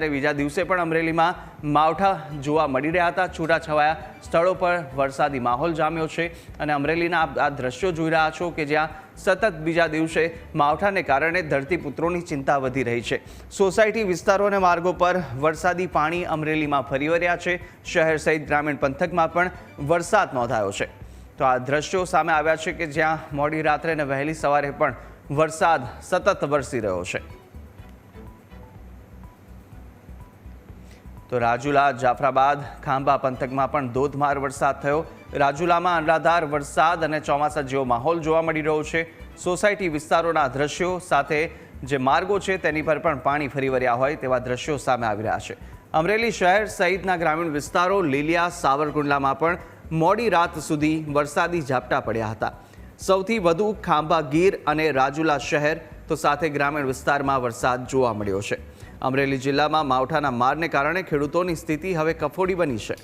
બીજા દિવસે પણ અમરેલીમાં માવઠા જોવા મળી રહ્યા હતા. છૂટાછવાયા સ્થળો પર વરસાદી માહોલ જામ્યો છે અને અમરેલીના આ દ્રશ્યો જોઈ રહ્યા છો કે જ્યાં સતત બીજા દિવસે માવઠાને કારણે ધરતીપુત્રોની ચિંતા વધી રહી છે. સોસાયટી વિસ્તારો અને માર્ગો પર વરસાદી પાણી અમરેલીમાં ફરી વળ્યા છે. શહેર સહિત ગ્રામીણ પંથકમાં પણ વરસાદ નોંધાયો છે. તો આ દ્રશ્યો સામે આવ્યા છે કે જ્યાં મોડી રાત્રે અને વહેલી સવારે પણ વરસાદ સતત વરસી રહ્યો છે. તો રાજુલા, જાફરાબાદ, ખાંભા પંથકમાં પણ ધોધમાર વરસાદ થયો. રાજુલામાં અનરાધાર વરસાદ અને ચોમાસા જેવો માહોલ જોવા મળી રહ્યો છે. સોસાયટી વિસ્તારોના દ્રશ્યો સાથે જે માર્ગો છે તેની પર પણ પાણી ફરી વળ્યા હોય તેવા દ્રશ્યો સામે આવી રહ્યા છે. અમરેલી શહેર સહિતના ગ્રામીણ વિસ્તારો લીલિયા, સાવરકુંડલામાં પણ મોડી રાત સુધી વરસાદી ઝાપટા પડ્યા હતા. સૌથી વધુ ખાંભા ગીર અને રાજુલા શહેર તો સાથે ગ્રામીણ વિસ્તારમાં વરસાદ જોવા મળ્યો છે. અમરેલી જિલ્લામાં માવઠાના મારને કારણે ખેડૂતોની સ્થિતિ હવે કફોડી બની છે.